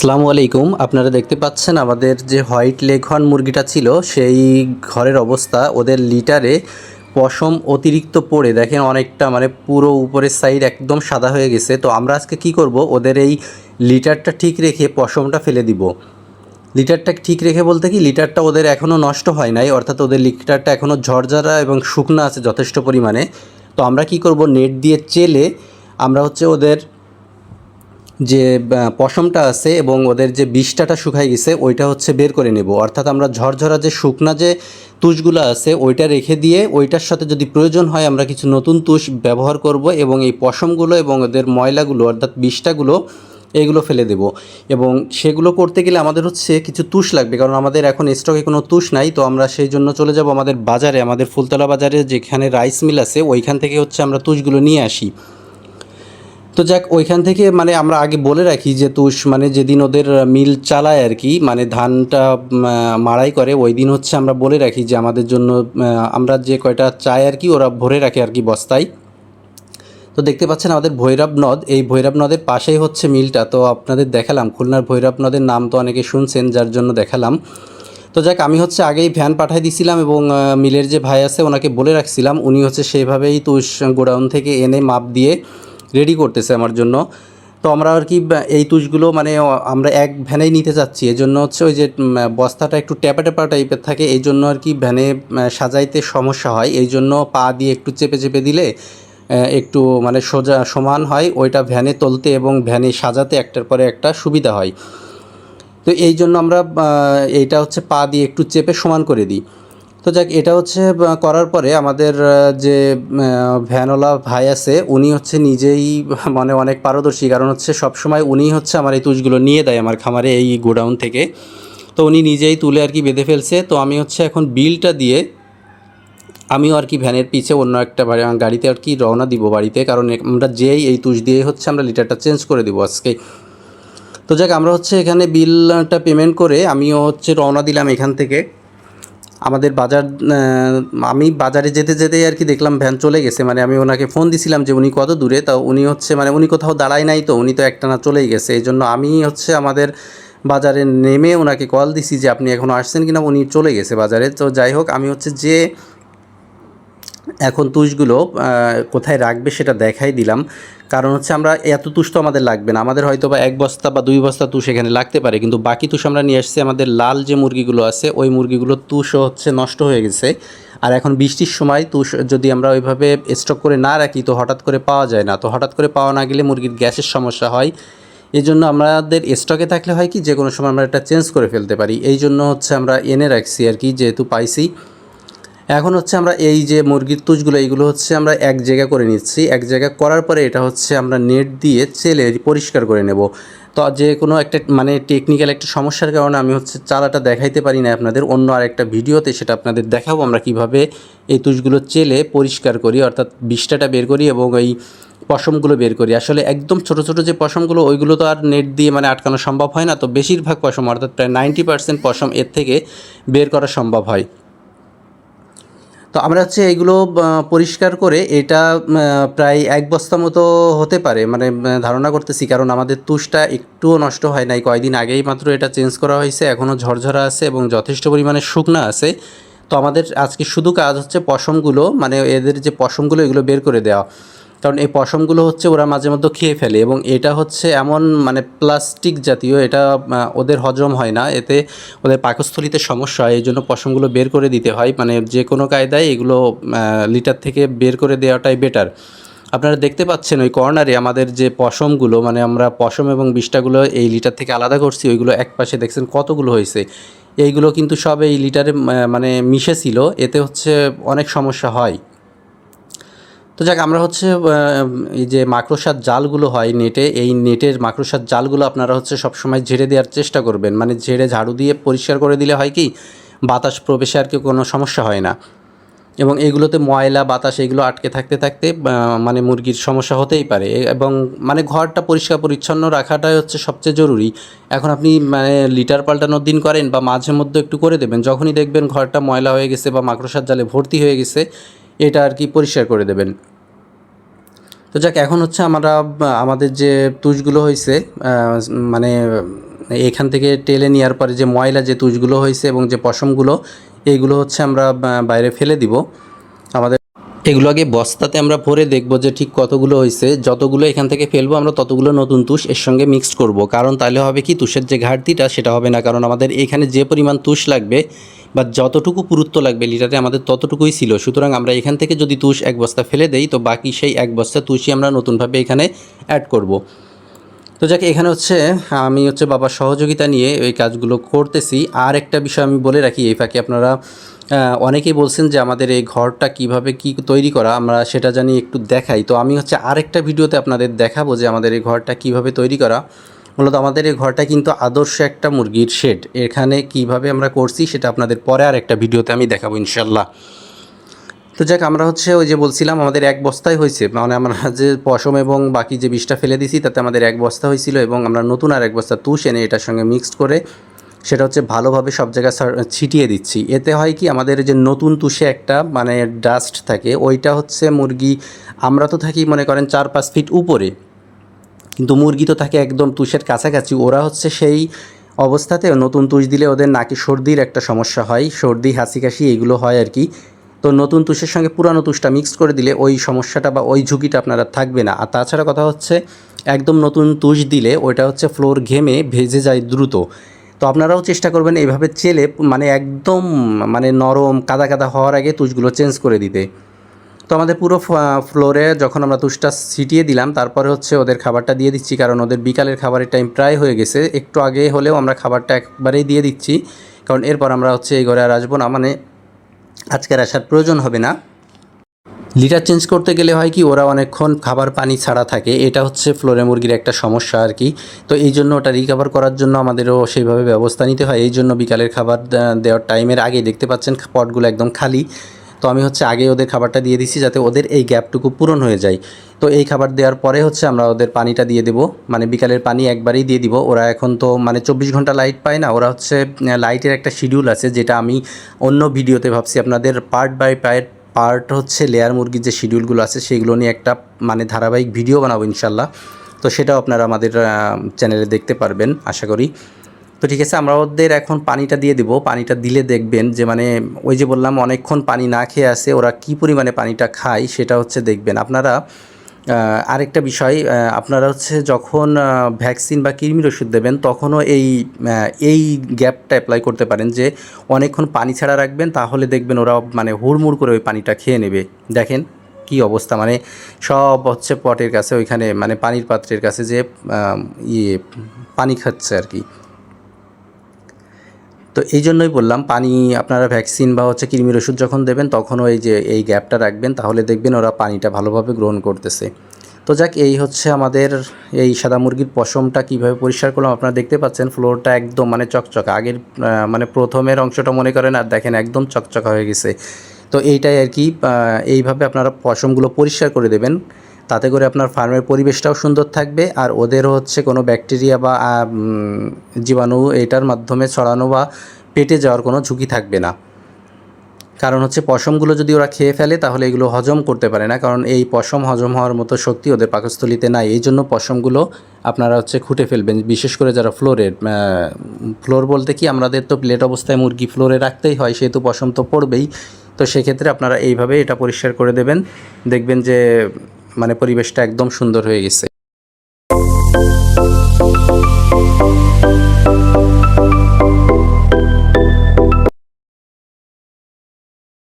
আসসালামু আলাইকুম। আপনারা দেখতে পাচ্ছেন আমাদের যে হোয়াইট লেঘন মুরগিটা ছিল, সেই ঘরের অবস্থা। ওদের লিটারে পশম অতিরিক্ত পড়ে। দেখেন অনেকটা মানে পুরো উপরের সাইড একদম সাদা হয়ে গেছে। তো আমরা আজকে কি করব? ওদের এই লিটারটা ঠিক রেখে পশমটা ফেলে দিব। লিটারটা ঠিক রেখে বলতে কি, লিটারটা ওদের এখনও নষ্ট হয় নাই। অর্থাৎ ওদের লিটারটা এখনও ঝরঝরা এবং শুকনো আছে যথেষ্ট পরিমাণে। তো আমরা কি করব? নেট দিয়ে চেলে আমরা হচ্ছে ওদের যে পশমটা আছে এবং ওদের যে বিষটাটা শুকাই গেছে, ওইটা হচ্ছে বের করে নেব। অর্থাৎ আমরা ঝরঝরা যে শুকনা যে তুষগুলো আছে, ওইটা রেখে দিয়ে ওইটার সাথে যদি প্রয়োজন হয়, আমরা কিছু নতুন তুষ ব্যবহার করব এবং এই পশমগুলো এবং ওদের ময়লাগুলো, অর্থাৎ বিষটাগুলো, এগুলো ফেলে দেব। এবং সেগুলো করতে গেলে আমাদের হচ্ছে কিছু তুষ লাগবে, কারণ আমাদের এখন স্টকে কোনো তুষ নাই। তো আমরা সেই জন্য চলে যাব আমাদের বাজারে, আমাদের ফুলতলা বাজারে যেখানে রাইস মিল আছে, ওইখান থেকে হচ্ছে আমরা তুষগুলো নিয়ে আসি। তো যাক, ওইখান থেকে মানে আমরা আগে বলে রাখি যে তুষ মানে যেদিন ওদের মিল চালায় আর কি মানে ধানটা মাড়াই করে ওই দিন হচ্ছে আমরা বলে রাখি যে আমাদের জন্য আমরা যে কয়টা চাই আর কি, ওরা ভরে রাখে আর কি বস্তায়। তো দেখতে পাচ্ছেন আমাদের ভৈরব নদ, এই ভৈরব নদের পাশেই হচ্ছে মিলটা। তো আপনাদের দেখালাম, খুলনার ভৈরব নদের নাম তো অনেকে শুনছেন, যার জন্য দেখালাম। তো যাক, আমি হচ্ছে আগেই ভ্যান পাঠাই দিছিলাম এবং মিলের যে ভাই আছে, ওনাকে বলে রাখছিলাম, উনি হচ্ছে সেইভাবেই তুষ গোডাউন থেকে এনে মাপ দিয়ে রেডি করতেছে আমার জন্য। তো আমরা আর কি এই তুষগুলো মানে আমরা এক ভ্যানেই নিতে চাচ্ছি। এই জন্য হচ্ছে ওই যে বস্তাটা একটু ট্যাপা ট্যাপা টাইপের থাকে এই জন্য আর কি ভ্যানে সাজাইতে সমস্যা হয়। এই জন্য পা দিয়ে একটু চেপে চেপে দিলে একটু মানে সোজা সমান হয়। ওইটা ভ্যানে তুলতে এবং ভ্যানে সাজাতে একটার পরে একটা সুবিধা হয়। তো এই জন্য আমরা এইটা হচ্ছে পা দিয়ে একটু চেপে সমান করে দিই। তো যাক এটা হচ্ছে করার পরে আমাদের যে আহ, ভ্যানওয়ালা ভাই আছে উনি হচ্ছে নিজেই মানে অনেক পারদর্শী। কারণ হচ্ছে সবসময় উনি হচ্ছে আমার এই তুষগুলো নিয়ে দেয় আমার খামারে এই গোডাউন থেকে। তো উনি নিজেই তুলে আর কি বেঁধে ফেলছে। তো আমি হচ্ছে এখন বিলটা দিয়ে আমিও আর কি ভ্যানের পিছে অন্য একটা বাড়ি- গাড়িতে আর কি রওনা দিব বাড়িতে। কারণ আমরা যেই এই তুষ দিয়ে হচ্ছে আমরা লিটারটা চেঞ্জ করে দিব আজকে। তো যাক আমরা হচ্ছে এখানে বিলটা পেমেন্ট করে আমিও হচ্ছে রওনা দিলাম এখান থেকে। আমাদের বাজার আমি বাজারে যেতে যেতেই আর কি দেখলাম ভ্যান চলে গেছে। মানে আমি ওনাকে ফোন দিছিলাম যে, উনি কত দূরে? তা উনি হচ্ছে মানে উনি কোথাও দাঁড়ায় নাই তো, উনি তো একটানা চলেই গেছে। এই জন্য আমি হচ্ছে আমাদের বাজারে নেমে ওনাকে কল দিছি যে, আপনি এখন আসছেন কিনা? উনি চলে গেছে বাজারে। তো যাই হোক, আমি হচ্ছে যে এখন তুষগুলো কোথায় রাখবে সেটা দেখাই দিলাম। কারণ হচ্ছে আমরা এত তুষ তো আমাদের লাগবে না। আমাদের হয়তো বা এক বস্তা বা দুই বস্তা তুষ এখানে লাগতে পারে। কিন্তু বাকি তুষ আমরা নিয়ে আসছি আমাদের লাল যে মুরগিগুলো আছে, ওই মুরগিগুলো তুষও হচ্ছে নষ্ট হয়ে গেছে। আর এখন বৃষ্টির সময় তুষ যদি আমরা ওইভাবে স্টক করে না রাখি, তো হঠাৎ করে পাওয়া যায় না। তো হঠাৎ করে পাওয়া না গেলে মুরগির গ্যাসের সমস্যা হয়। এই জন্য আমাদের স্টকে থাকলে হয় কি যে কোনো সময় আমরা এটা চেঞ্জ করে ফেলতে পারি। এই জন্য হচ্ছে আমরা এনে রাখছি আর কি, যেহেতু পাইছি। এখন হচ্ছে আমরা এই যে মুরগির তুষগুলো এইগুলো হচ্ছে আমরা এক জায়গা করে নিচ্ছি। এক জায়গা করার পরে এটা হচ্ছে আমরা নেট দিয়ে চেলে পরিষ্কার করে নেব। তো যে কোনো একটা মানে টেকনিক্যাল একটা সমস্যার কারণে আমি হচ্ছে চালাটা দেখাইতে পারি না আপনাদের, অন্য আরেকটা ভিডিওতে সেটা আপনাদের দেখাবো। আমরা কীভাবে এই তুষগুলো চেলে পরিষ্কার করি, অর্থাৎ বিষ্ঠাটা বের করি এবং এই পশমগুলো বের করি। আসলে একদম ছোট ছোট যে পশমগুলো, ওইগুলো তো আর নেট দিয়ে মানে আটকানো সম্ভব হয় না। তো বেশিরভাগ পশম, অর্থাৎ প্রায় নাইনটি পার্সেন্ট পশম এর থেকে বের করা সম্ভব হয়। তো আমরা হচ্ছে এইগুলো পরিষ্কার করে এটা প্রায় এক বস্তা মতো হতে পারে। মানে ধারণা করতেছি, কারণ আমাদের তুষটা একটুও নষ্ট হয় নাই। কয়দিন আগেই মাত্র এটা চেঞ্জ করা হয়েছে, এখনও ঝরঝরা আছে এবং যথেষ্ট পরিমাণে শুকনা আছে। তো আমাদের আজকে শুধু কাজ হচ্ছে পশমগুলো মানে এদের যে পশমগুলো, এগুলো বের করে দেওয়া। কারণ এই পশমগুলো হচ্ছে ওরা মাঝে মধ্যে খেয়ে ফেলে এবং এটা হচ্ছে এমন মানে প্লাস্টিক জাতীয়, এটা ওদের হজম হয় না। এতে ওদের পাকস্থলিতে সমস্যা হয় এই জন্য পশমগুলো বের করে দিতে হয়। মানে যে কোনো কায়দায় এগুলো লিটার থেকে বের করে দেওয়াটাই বেটার আপনারা দেখতে পাচ্ছেন ওই কর্নারে আমাদের যে পশমগুলো মানে আমরা পশম এবং বিষ্ঠাগুলো এই লিটার থেকে আলাদা করছি, ওইগুলো এক পাশে দেখছেন কতগুলো হয়েছে। এইগুলো কিন্তু সব এই লিটারে মানে মিশে ছিল, এতে হচ্ছে অনেক সমস্যা হয়। তো যাক, আমরা হচ্ছে এই যে মাকড়সার জালগুলো হয় নেটে, এই নেটের মাকড়সার জালগুলো আপনারা হচ্ছে সবসময় ঝেড়ে দেওয়ার চেষ্টা করবেন। মানে ঝেড়ে ঝাড়ু দিয়ে পরিষ্কার করে দিলে হয় কি, বাতাস প্রবেশে আর কি কোনো সমস্যা হয় না। এবং এগুলোতে ময়লা, বাতাস এগুলো আটকে থাকতে থাকতে মানে মুরগির সমস্যা হতেই পারে। এবং মানে ঘরটা পরিষ্কার পরিচ্ছন্ন রাখাটাই হচ্ছে সবচেয়ে জরুরি। এখন আপনি মানে লিটার পাল্টানোর দিন করেন বা মাঝে মধ্যে একটু করে দেবেন। যখনই দেখবেন ঘরটা ময়লা হয়ে গেছে বা মাকড়সার জালে ভর্তি হয়ে গেছে এটা আর কি পরিষ্কার করে দেবেন। তো যাক, এখন হচ্ছে আমরা, আমাদের যে তুষগুলো হয়েছে মানে এখান থেকে টেলে নেওয়ার পরে যে ময়লা যে তুষগুলো হয়েছে এবং যে পশমগুলো এইগুলো হচ্ছে আমরা বাইরে ফেলে দিব। আমাদের এগুলো আগে বস্তাতে আমরা ভরে দেখব যে ঠিক কতগুলো হয়েছে যতগুলো এখান থেকে ফেলব আমরা ততগুলো নতুন তুষ এর সঙ্গে মিক্সড করব। কারণ তাহলে হবে কি, তুষের যে ঘাটতিটা সেটা হবে না। কারণ আমাদের এখানে যে পরিমাণ তুষ লাগবে বা যতটুকু পুরুত্ব লাগবে লিটারে আমাদের ততটুকুই ছিল। সুতরাং আমরা এখান থেকে যদি তুষ এক বস্তা ফেলে দেই, তো বাকি সেই এক বস্তা তুষই আমরা নতুনভাবে এখানে অ্যাড করব। তো যাকে, এখানে হচ্ছে আমি হচ্ছে বাবার সহযোগিতা নিয়ে এই কাজগুলো করতেছি। আর একটা বিষয় আমি বলে রাখি এই ফাঁকে, আপনারা অনেকেই বলছেন যে আমাদের এই ঘরটা কীভাবে কি তৈরি করা, আমরা সেটা জানি একটু দেখাই। তো আমি হচ্ছে আরেকটা ভিডিওতে আপনাদের দেখাবো যে আমাদের এই ঘরটা কীভাবে তৈরি করা। মূলত আমাদের এই ঘরটা কিন্তু আদর্শ একটা মুরগির শেড এখানে কীভাবে আমরা করছি সেটা আপনাদের পরে আর একটা ভিডিওতে আমি দেখাবো ইনশাল্লাহ তো যাক, আমরা হচ্ছে ওই যে বলছিলাম, আমাদের এক বস্তায় হয়েছে। মানে আমরা যে পশম এবং বাকি যে বিষটা ফেলে দিছি, তাতে আমাদের এক বস্তা হয়েছিল এবং আমরা নতুন আর এক বস্তা তুষ এনে এটার সঙ্গে মিক্সড করে সেটা হচ্ছে ভালোভাবে সব জায়গায় ছিটিয়ে দিচ্ছি। এতে হয় কি, আমাদের যে নতুন তুষে একটা মানে ডাস্ট থাকে, ওইটা হচ্ছে মুরগি, আমরা তো থাকি মনে করেন চার পাঁচ ফিট উপরে। কিন্তু মুরগি তো থাকে একদম তুষের কাছাকাছি। ওরা হচ্ছে সেই অবস্থাতে নতুন তুষ দিলে ওদের নাকি সর্দির একটা সমস্যা হয়, সর্দি, হাসি, কাশি এইগুলো হয় আর কি। তো নতুন তুষের সঙ্গে পুরানো তুষটা মিক্স করে দিলে ওই সমস্যাটা বা ওই ঝুঁকিটা আপনারা থাকবে না। আর তাছাড়া কথা হচ্ছে, একদম নতুন তুষ দিলে ওইটা হচ্ছে ফ্লোর ঘেমে ভেজে যায় দ্রুত। তো আপনারাও চেষ্টা করবেন এইভাবে চেলে মানে একদম মানে নরম, কাদা কাদা হওয়ার আগে তুষগুলো চেঞ্জ করে দিতে। তো আমাদের পুরো ফ্লোরে যখন আমরা তুষটা ছিটিয়ে দিলাম, তারপরে হচ্ছে ওদের খাবারটা দিয়ে দিচ্ছি, কারণ ওদের বিকালের খাবারের টাইম প্রায় হয়ে গেছে। একটু আগে হলেও আমরা খাবারটা একবারেই দিয়ে দিচ্ছি, কারণ এরপর আমরা হচ্ছে এই ঘরে আর আসব না মানে আজকের আসার প্রয়োজন হবে না। লিটার চেঞ্জ করতে গেলে হয় কি, ওরা অনেকক্ষণ খাবার পানি ছাড়া থাকে, এটা হচ্ছে ফ্লোরে মুরগির একটা সমস্যা আর কি। তো এই জন্য ওটা রিকভার করার জন্য আমাদেরও সেইভাবে ব্যবস্থা নিতে হয়। এই জন্য বিকালের খাবার দেওয়ার টাইমের আগে দেখতে পাচ্ছেন, পটগুলো একদম খালি। তো আমি হচ্ছে আগে ওদের খাবারটা দিয়ে দিচ্ছি যাতে ওদের এই গ্যাপটুকু পূরণ হয়ে যায়। তো এই খাবার দেওয়ার পরে হচ্ছে আমরা ওদের পানিটা দিয়ে দেবো। মানে বিকালের পানি একবারেই দিয়ে দিব। ওরা এখন তো মানে চব্বিশ ঘণ্টা লাইট পায় না। ওরা হচ্ছে লাইটের একটা শিডিউল আছে যেটা আমি অন্য ভিডিওতে ভাবছি। আপনাদের পার্ট বাই পার্ট পার্ট হচ্ছে লেয়ার মুরগির যে শিডিউলগুলো আছে সেগুলো নিয়ে একটা মানে ধারাবাহিক ভিডিও বানাবো ইনশাল্লাহ। তো সেটাও আপনারা আমাদের চ্যানেলে দেখতে পারবেন, আশা করি। তো ঠিক আছে, আমরা ওদের এখন পানিটা দিয়ে দেবো। পানিটা দিলে দেখবেন যে মানে ওই যে বললাম, অনেকক্ষণ পানি না খেয়ে আসে ওরা কী পরিমাণে পানিটা খায় সেটা হচ্ছে দেখবেন। আপনারা আরেকটা বিষয় আপনারা হচ্ছে যখন ভ্যাকসিন বা কৃমির ওষুধ দেবেন, তখনও এই এই গ্যাপটা অ্যাপ্লাই করতে পারেন যে অনেকক্ষণ পানি ছাড়া রাখবেন, তাহলে দেখবেন ওরা মানে হুড়মুড় করে ওই পানিটা খেয়ে নেবে। দেখেন কি অবস্থা মানে সব হচ্ছে পটের কাছে, ওইখানে মানে পানির পাত্রের কাছে যে ইয়ে পানি খাচ্ছে আর কি। তো এই জন্যই বললাম, পানি আপনারা ভ্যাকসিন বা হচ্ছে কৃমির ওষুধ যখন দেবেন, তখনও এই যে এই গ্যাপটা রাখবেন, তাহলে দেখবেন ওরা পানিটা ভালোভাবে গ্রহণ করতেছে। তো যাক, এই হচ্ছে আমাদের এই সাদা মুরগির পশমটা কীভাবে পরিষ্কার করলাম, আপনারা দেখতে পাচ্ছেন ফ্লোরটা একদম মানে চকচকা। আগের মানে প্রথমের অংশটা মনে করেন, আর দেখেন একদম চকচকা হয়ে গেছে। তো এইটাই আর কি এইভাবে আপনারা পশমগুলো পরিষ্কার করে দেবেন। তাতে করে আপনার ফার্মের পরিবেশটাও সুন্দর থাকবে আর ওদেরও হচ্ছে কোনো ব্যাকটেরিয়া বা জীবাণু এটার মাধ্যমে ছড়ানো বা পেটে যাওয়ার কোনো ঝুঁকি থাকবে না। কারণ হচ্ছে পশমগুলো যদি ওরা খেয়ে ফেলে তাহলে এগুলো হজম করতে পারে না, কারণ এই পশম হজম হওয়ার মতো শক্তি ওদের পাকস্থলিতে নাই। এই জন্য পশমগুলো আপনারা হচ্ছে খুঁটে ফেলবেন, বিশেষ করে যারা ফ্লোরের ফ্লোর বলতে কি আমাদের তো প্লেট অবস্থায় মুরগি ফ্লোরে রাখতেই হয়, সেহেতু পশম তো পড়বেই। তো সেক্ষেত্রে আপনারা এইভাবে এটা পরিষ্কার করে দেবেন। দেখবেন যে মানে পরিবেশটা একদম সুন্দর হয়ে গেছে।